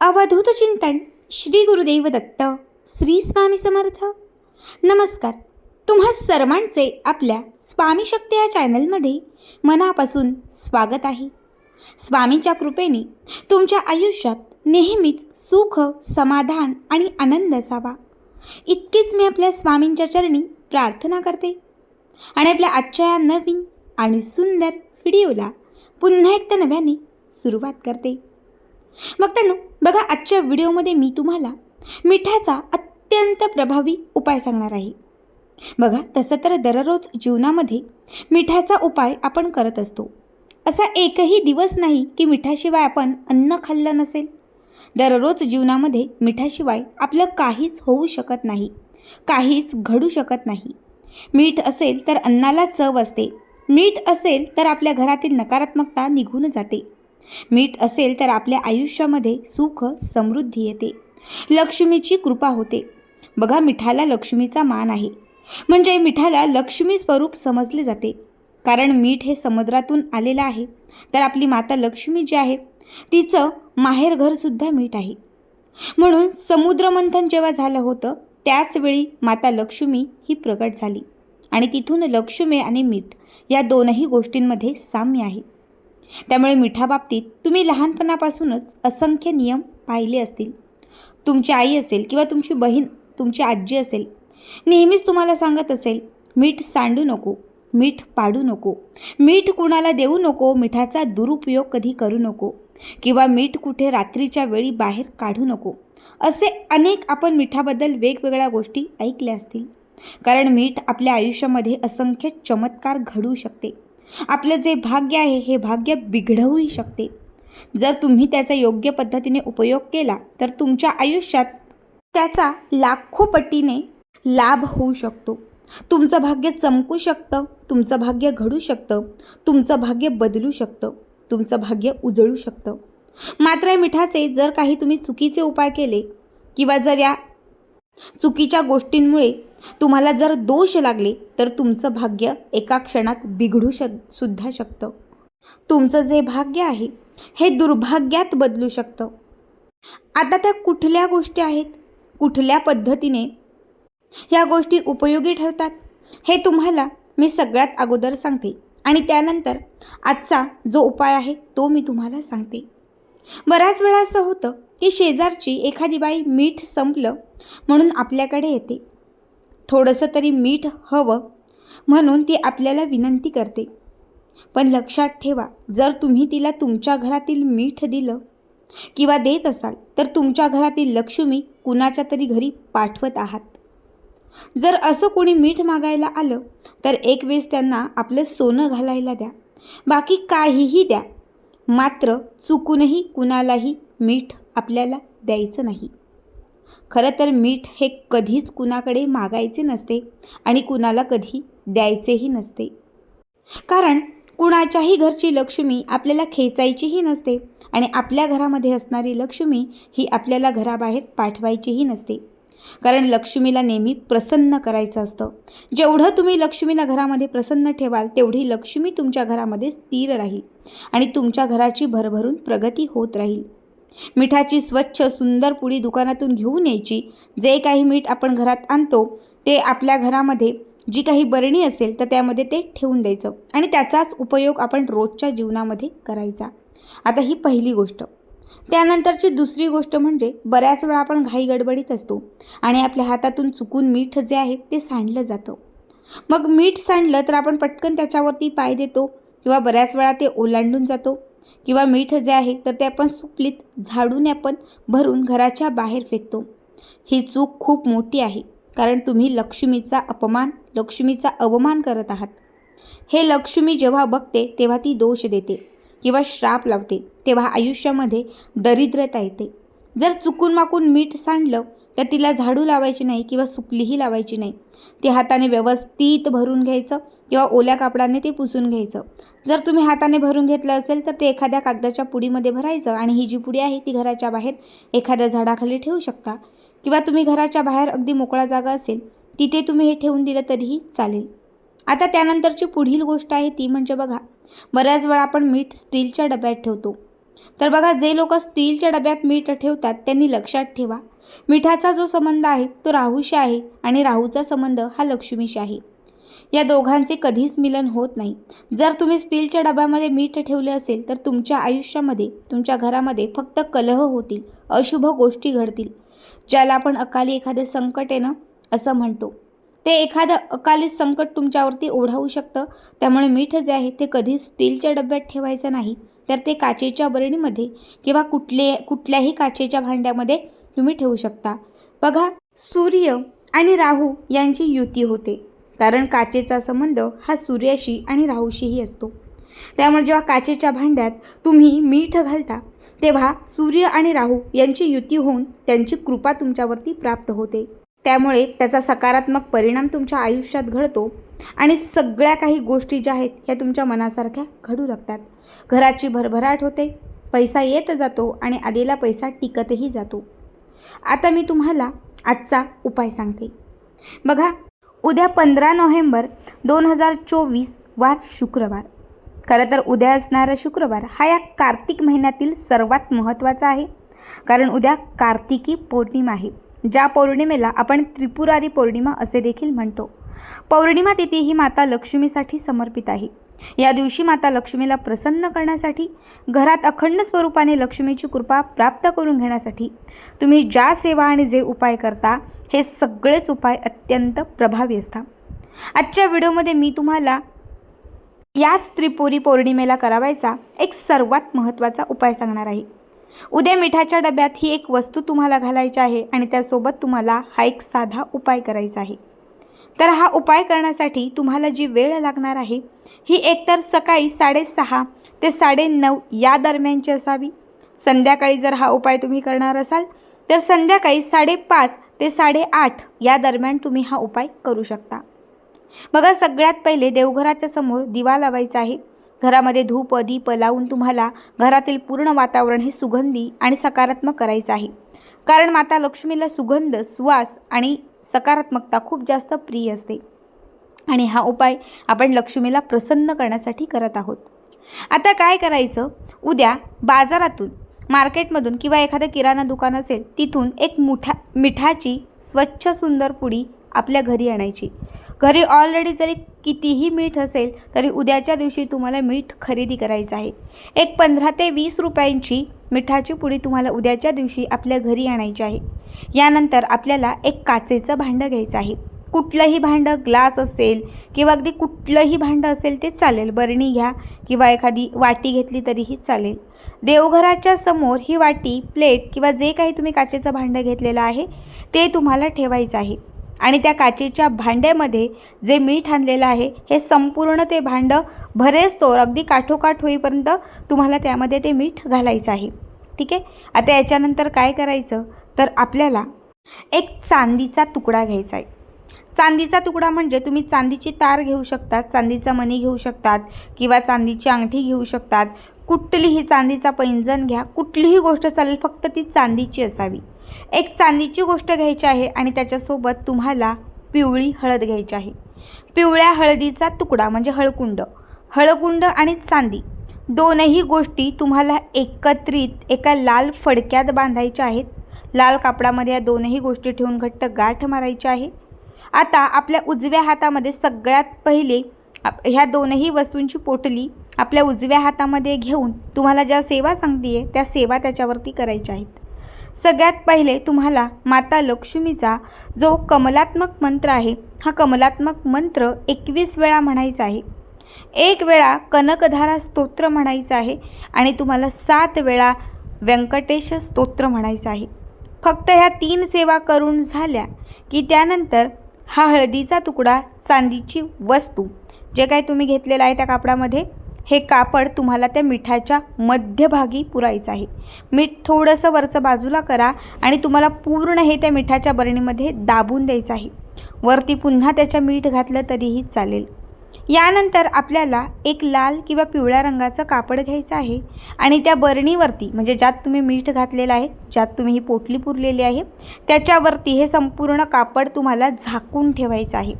अवधूत चिंतन श्री गुरुदेव दत्त श्री स्वामी समर्थ. नमस्कार. तुम्हा सर्वांचे आपल्या स्वामी शक्ती या चॅनलमध्ये मनापासून स्वागत आहे. स्वामीच्या कृपेने तुमच्या आयुष्यात नेहमीच सुख समाधान आणि आनंद असावा. इतकीच मी आपल्या स्वामींच्या चरणी प्रार्थना करते. आणि आपल्या आजच्या या नवीन आणि सुंदर व्हिडिओला पुन्हा एकदा नव्याने सुरुवात करते. मग त्यांनो बघा आजच्या व्हिडिओमध्ये मी तुम्हाला मिठाचा अत्यंत प्रभावी उपाय सांगणार आहे. बघा तसं तर दररोज जीवनामध्ये मिठाचा उपाय आपण करत असतो. असा एकही दिवस नाही की मिठाशिवाय आपण अन्न खाल्लं नसेल. दररोज जीवनामध्ये मिठाशिवाय आपलं काहीच होऊ शकत नाही काहीच घडू शकत नाही. मीठ असेल तर अन्नाला चव असते. मीठ असेल तर आपल्या घरातील नकारात्मकता निघून जाते. मीठ असेल तर आपल्या आयुष्यामध्ये सुख समृद्धी येते. लक्ष्मीची कृपा होते. बघा मिठाला लक्ष्मीचा मान आहे. म्हणजे मिठाला लक्ष्मी स्वरूप समजले जाते. कारण मीठ हे समुद्रातून आलेलं आहे. तर आपली माता लक्ष्मी जी आहे तिचं माहेरघरसुद्धा मीठ आहे. म्हणून समुद्रमंथन जेव्हा झालं होतं त्याचवेळी माता लक्ष्मी ही प्रकट झाली. आणि तिथून लक्ष्मी आणि मीठ या दोनही गोष्टींमध्ये साम्य आहे. त्यामुळे मिठाबाबतीत तुम्ही लहानपणापासूनच असंख्य नियम पाहिले असतील. तुमची आई असेल किंवा तुमची बहीण तुमची आजी असेल नेहमीच तुम्हाला सांगत असेल मीठ सांडू नको मीठ पाडू नको मीठ कुणाला देऊ नको मिठाचा दुरुपयोग कधी करू नको किंवा मीठ कुठे रात्रीच्या वेळी बाहेर काढू नको. असे अनेक आपण मिठाबद्दल वेगवेगळ्या गोष्टी ऐकल्या असतील. कारण मीठ आपल्या आयुष्यामध्ये असंख्य चमत्कार घडू शकते. आपलं जे भाग्य आहे हे भाग्य बिघडवूही शकते. जर तुम्ही त्याचा योग्य पद्धतीने उपयोग केला तर तुमच्या आयुष्यात त्याचा लाखो पटीने लाभ होऊ शकतो. तुमचं भाग्य चमकू शकतं तुमचं भाग्य घडू शकतं तुमचं भाग्य बदलू शकतं तुमचं भाग्य उजळू शकतं. मात्र या मिठाचे जर काही तुम्ही चुकीचे उपाय केले किंवा जर या चुकीच्या गोष्टींमुळे तुम्हाला जर दोष लागले तर तुमचं भाग्य एका क्षणात बिघडू शक सुद्धा शकतं. तुमचं जे भाग्य आहे हे दुर्भाग्यात बदलू शकतं. आता त्या कुठल्या गोष्टी आहेत? कुठल्या पद्धतीने? ह्या गोष्टी उपयोगी ठरतात? हे तुम्हाला मी सगळ्यात अगोदर सांगते आणि त्यानंतर आजचा जो उपाय आहे तो मी तुम्हाला सांगते. बऱ्याच वेळा असं होतं की शेजारची एखादी बाई मीठ संपलं म्हणून आपल्याकडे येते. थोडंसं तरी मीठ हवं म्हणून ती आपल्याला विनंती करते. पण लक्षात ठेवा जर तुम्ही तिला तुमच्या घरातील मीठ दिलं किंवा देत असाल तर तुमच्या घरातील लक्ष्मी कुणाच्या तरी घरी पाठवत आहात. जर असं कोणी मीठ मागायला आलं तर एक वेळेस त्यांना आपलं सोनं घालायला द्या. बाकी काहीही द्या. मात्र चुकूनही कुणालाही मीठ आपल्याला द्यायचं नाही. खरं तर मीठ हे कधीच कुणाकडे मागायचे नसते आणि कुणाला कधी द्यायचेही नसते. कारण कुणाच्याही घरची लक्ष्मी आपल्याला खेचायचीही नसते आणि आपल्या घरामध्ये असणारी लक्ष्मी ही आपल्याला घराबाहेर पाठवायचीही नसते. कारण लक्ष्मीला नेहमी प्रसन्न करायचं असतं. जेवढं तुम्ही लक्ष्मीला घरामध्ये प्रसन्न ठेवाल तेवढी लक्ष्मी तुमच्या घरामध्ये स्थिर राहील आणि तुमच्या घराची भरभरून प्रगती होत राहील. मिठाची स्वच्छ सुंदर पुडी दुकानातून घेऊन यायची. जे काही मीठ आपण घरात आणतो ते आपल्या घरामध्ये जी काही बरणी असेल तर त्यामध्ये ते ठेवून द्यायचं आणि त्याचाच उपयोग आपण रोजच्या जीवनामध्ये करायचा. आता ही पहिली गोष्ट. त्यानंतरची दुसरी गोष्ट म्हणजे बऱ्याच वेळा आपण घाई गडबडीत असतो आणि आपल्या हातातून चुकून मीठ जे आहे ते सांडलं जातं. मग मीठ सांडलं तर आपण पटकन त्याच्यावरती पाय देतो किंवा बऱ्याच वेळा ते ओलांडून जातो. किंवा मीठ जे आहे तर ते आपण सुपलीत झाडून आपण भरून घराच्या बाहेर फेकतो. ही चूक खूप मोठी आहे कारण तुम्ही लक्ष्मीचा अपमान लक्ष्मीचा अवमान करत आहात. हे लक्ष्मी जेव्हा बघते तेव्हा ती दोष देते किंवा श्राप लावते तेव्हा आयुष्यामध्ये दरिद्रता येते. जर चुकून माकून मीठ सांडलं तर तिला झाडू लावायची नाही किंवा सुकलीही लावायची नाही. ते हाताने व्यवस्थित भरून घ्यायचं किंवा ओल्या कापडाने ते पुसून घ्यायचं. जर तुम्ही हाताने भरून घेतलं असेल तर ते एखाद्या कागदाच्या पुडीमध्ये भरायचं आणि ही जी पुडी आहे ती घराच्या बाहेर एखाद्या झाडाखाली ठेवू शकता. किंवा तुम्ही घराच्या बाहेर अगदी मोकळा जागा असेल तिथे तुम्ही हे ठेवून दिलं तरीही चालेल. आता त्यानंतरची पुढील गोष्ट आहे ती म्हणजे बघा बऱ्याच वेळा आपण मीठ स्टीलच्या डब्यात ठेवतो. तर बघा जे लोक स्टीलच्या डब्यात मीठ ठेवतात त्यांनी लक्षात ठेवा. मिठाचा जो संबंध आहे तो राहूशी आहे आणि राहूचा संबंध हा लक्ष्मीशी आहे. या दोघांचे कधीच मिलन होत नाही. जर तुम्ही स्टीलच्या डब्यामध्ये मीठ ठेवले असेल तर तुमच्या आयुष्यामध्ये तुमच्या घरामध्ये फक्त कलह होतील अशुभ गोष्टी घडतील. ज्याला आपण अकाली एखादे संकट येणं असं म्हणतो. ते एखादं अकाली संकट तुमच्यावरती ओढावू शकतं. त्यामुळे मीठ जे आहे ते कधी स्टीलच्या डब्यात ठेवायचं नाही. तर ते काचेच्या बरणीमध्ये किंवा कुठले कुठल्याही काचेच्या भांड्यामध्ये तुम्ही ठेवू शकता. बघा सूर्य आणि राहू यांची युती होते. कारण काचेचा संबंध हा सूर्याशी आणि राहूशीही असतो. त्यामुळे जेव्हा काचेच्या भांड्यात तुम्ही मीठ घालता तेव्हा सूर्य आणि राहू यांची युती होऊन त्यांची कृपा तुमच्यावरती प्राप्त होते. त्यामुळे त्याचा सकारात्मक परिणाम तुमच्या आयुष्यात घडतो आणि सगळ्या काही गोष्टी ज्या आहेत ह्या तुमच्या मनासारख्या घडू लागतात. घराची भरभराट होते पैसा येत जातो आणि आलेला पैसा टिकतही जातो. आता मी तुम्हाला आजचा उपाय सांगते. बघा उद्या पंधरा नोव्हेंबर दोन हजार चोवीस वार शुक्रवार. खरं तर उद्या असणारा शुक्रवार हा या कार्तिक महिन्यातील सर्वात महत्त्वाचा आहे. कारण उद्या कार्तिकी पौर्णिमा आहे. ज्या पौर्णिमेला आपण त्रिपुरारी पौर्णिमा असे देखील म्हणतो. पौर्णिमा तिथी ही माता लक्ष्मीसाठी समर्पित आहे. या दिवशी माता लक्ष्मीला प्रसन्न करण्यासाठी घरात अखंड स्वरूपाने लक्ष्मीची कृपा प्राप्त करून घेण्यासाठी तुम्ही ज्या सेवा आणि जे उपाय करता हे सगळेच उपाय अत्यंत प्रभावी असतात. आजच्या व्हिडिओमध्ये मी तुम्हाला याच त्रिपुरी पौर्णिमेला करावायचा एक सर्वात महत्त्वाचा उपाय सांगणार आहे. उद्या मिठाच्या डब्यात ही एक वस्तू तुम्हाला घालायची आहे आणि त्यासोबत तुम्हाला हा एक साधा उपाय करायचा आहे. तर हा उपाय करण्यासाठी तुम्हाला जी वेळ लागणार आहे ही एकतर सकाळी साडेसहा ते साडेनऊ या दरम्यानची असावी. संध्याकाळी जर हा उपाय तुम्ही करणार असाल तर संध्याकाळी साडेपाच ते साडेआठ या दरम्यान तुम्ही हा उपाय करू शकता. बघा सगळ्यात पहिले देवघराच्या समोर दिवा लावायचा आहे. घरामध्ये धूप दीप लावून तुम्हाला घरातील पूर्ण वातावरण हे सुगंधी आणि सकारात्मक करायचं आहे. कारण माता लक्ष्मीला सुगंध सुवास आणि सकारात्मकता खूप जास्त प्रिय असते. आणि हा उपाय आपण लक्ष्मीला प्रसन्न करण्यासाठी करत आहोत. आता काय करायचं? उद्या बाजारातून मार्केटमधून किंवा एखादं किराणा दुकान असेल तिथून एक मुठा मिठाची स्वच्छ सुंदर पुडी आपल्या घरी आणायची. घरी ऑलरेडी जरी कितीही मीठ असेल तरी उद्याच्या दिवशी तुम्हाला मीठ खरेदी करायचं आहे. एक पंधरा ते वीस रुपयांची मिठाची पुडी तुम्हाला उद्याच्या दिवशी आपल्या घरी आणायची आहे. यानंतर आपल्याला एक काचेचं भांडं घ्यायचं आहे. कुठलंही भांडं ग्लास असेल किंवा अगदी कुठलंही भांडं असेल ते चालेल. बरणी घ्या किंवा एखादी वाटी घेतली तरीही चालेल. देवघराच्या समोर ही वाटी प्लेट किंवा जे काही तुम्ही काचेचं भांडं घेतलेलं आहे ते तुम्हाला ठेवायचं आहे. आणि त्या काचेच्या भांड्यामध्ये जे मीठ आणलेलं आहे हे संपूर्ण ते भांडं भरेस्तोर अगदी काठोकाठ होईपर्यंत तुम्हाला त्यामध्ये ते मीठ घालायचं आहे. ठीक आहे? आता याच्यानंतर काय करायचं? तर आपल्याला एक चांदीचा तुकडा घ्यायचा आहे. चांदीचा तुकडा म्हणजे तुम्ही चांदीची तार घेऊ शकतात चांदीचा मणी घेऊ शकतात किंवा चांदीची अंगठी घेऊ शकतात. कुठलीही चांदीचा पैंजण घ्या कुठलीही गोष्ट चालेल फक्त ती चांदीची असावी. एक चांदीची गोष्ट घ्यायची आहे आणि त्याच्यासोबत तुम्हाला पिवळी हळद घ्यायची आहे. पिवळ्या हळदीचा तुकडा म्हणजे हळकुंड हळकुंड आणि चांदी दोनही गोष्टी तुम्हाला एकत्रित एका लाल फडक्यात बांधायच्या आहेत. लाल कापडामध्ये या दोनही गोष्टी ठेवून घट्ट गाठ मारायची आहे. आता आपल्या उजव्या हातामध्ये सगळ्यात पहिले आप- ह्या दोनही वस्तूंची पोटली आपल्या उजव्या हातामध्ये घेऊन तुम्हाला ज्या सेवा सांगते आहे त्या सेवा त्याच्यावरती करायच्या आहेत. सगळ्यात पहिले तुम्हाला माता लक्ष्मीचा जो कमलात्मक मंत्र आहे हा कमलात्मक मंत्र एकवीस वेळा म्हणायचा आहे. एक वेळा कनकधारा स्तोत्र म्हणायचं आहे आणि तुम्हाला सात वेळा व्यंकटेश स्तोत्र म्हणायचं आहे. फक्त ह्या तीन सेवा करून झाल्या की त्यानंतर हा हळदीचा तुकडा चांदीची वस्तू जे काही तुम्ही घेतलेला आहे त्या कापडामध्ये हे कापड तुम्हाला त्या मिठाच्या मध्यभागी पुरायचं आहे. मीठ थोडंसं वरचं बाजूला करा आणि तुम्हाला पूर्ण हे त्या मिठाच्या बरणीमध्ये दाबून द्यायचं आहे. वरती पुन्हा त्याच्या मीठ घातलं तरीही चालेल. यानंतर आपल्याला एक लाल किंवा पिवळ्या रंगाचं कापड घ्यायचं आहे आणि त्या बरणीवरती म्हणजे ज्यात तुम्ही मीठ घातलेलं आहे ज्यात तुम्ही ही पोटली पुरलेली आहे त्याच्यावरती हे संपूर्ण कापड तुम्हाला झाकून ठेवायचं आहे.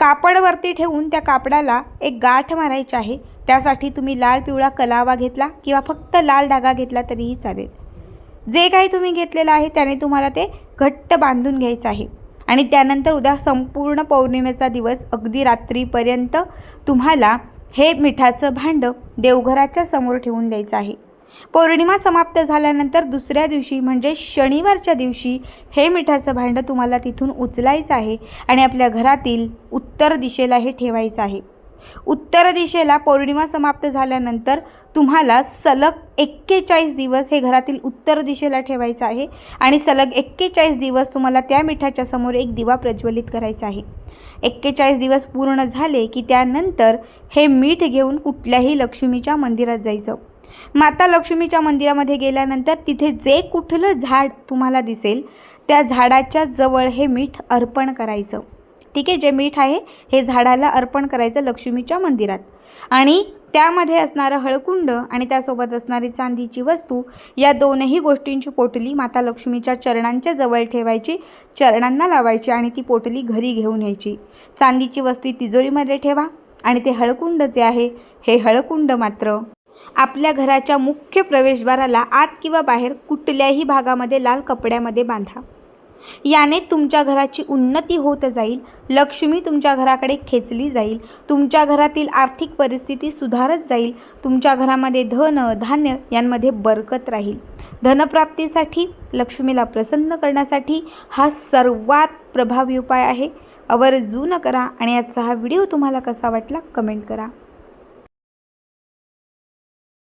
कापडवरती ठेवून त्या कापडाला एक गाठ मारायची आहे त्यासाठी तुम्ही लाल पिवळा कलावा घेतला किंवा फक्त लाल धागा घेतला तरीही चालेल. जे काही तुम्ही घेतलेलं आहे त्याने तुम्हाला ते घट्ट बांधून घ्यायचं आहे. आणि त्यानंतर उद्या संपूर्ण पौर्णिमेचा दिवस अगदी रात्रीपर्यंत तुम्हाला हे मिठाचं भांडं देवघराच्या समोर ठेवून द्यायचं आहे. पौर्णिमा समाप्त झाल्यानंतर दुसऱ्या दिवशी म्हणजे शनिवारच्या दिवशी हे मिठाचं भांडं तुम्हाला तिथून उचलायचं आहे आणि आपल्या घरातील उत्तर दिशेला हे ठेवायचं आहे. उत्तर दिशेला पौर्णिमा समाप्त झाल्यानंतर तुम्हाला सलग एक्केचाळीस दिवस हे घरातील उत्तर दिशेला ठेवायचं आहे आणि सलग एक्केचाळीस दिवस तुम्हाला त्या मिठाच्या समोर एक दिवा प्रज्वलित करायचा आहे. एक्केचाळीस दिवस पूर्ण झाले की त्यानंतर हे मीठ घेऊन कुठल्याही लक्ष्मीच्या मंदिरात जायचं. माता लक्ष्मीच्या मंदिरामध्ये गेल्यानंतर तिथे जे कुठलं झाड तुम्हाला दिसेल त्या झाडाच्या जवळ हे मीठ अर्पण करायचं. ठीक आहे जे मीठ आहे हे झाडाला अर्पण करायचं लक्ष्मीच्या मंदिरात. आणि त्यामध्ये असणारं हळकुंड आणि त्यासोबत असणारी चांदीची वस्तू या दोनही गोष्टींची पोटली माता लक्ष्मीच्या चरणांच्या जवळ ठेवायची चरणांना लावायची आणि ती पोटली घरी घेऊन यायची. चांदीची वस्तू तिजोरीमध्ये ठेवा आणि ते हळकुंड जे आहे हे हळकुंड मात्र. आपल्या घराच्या मुख्य प्रवेशद्वाराला आत किंवा बाहेर कुठल्याही भागामध्ये लाल कपड्यामध्ये बांधा. याने तुमच्या घराची उन्नती होत जाईल लक्ष्मी तुमच्या घराकडे खेचली जाईल तुमच्या घरातील आर्थिक परिस्थिती सुधारत जाईल तुमच्या घरामध्ये धन धान्य यांमध्ये बरकत राहील. धनप्राप्तीसाठी लक्ष्मीला प्रसन्न करण्यासाठी हा सर्वात प्रभावी उपाय आहे. आवर्जून करा आणि आजचा हा व्हिडिओ तुम्हाला कसा वाटला कमेंट करा.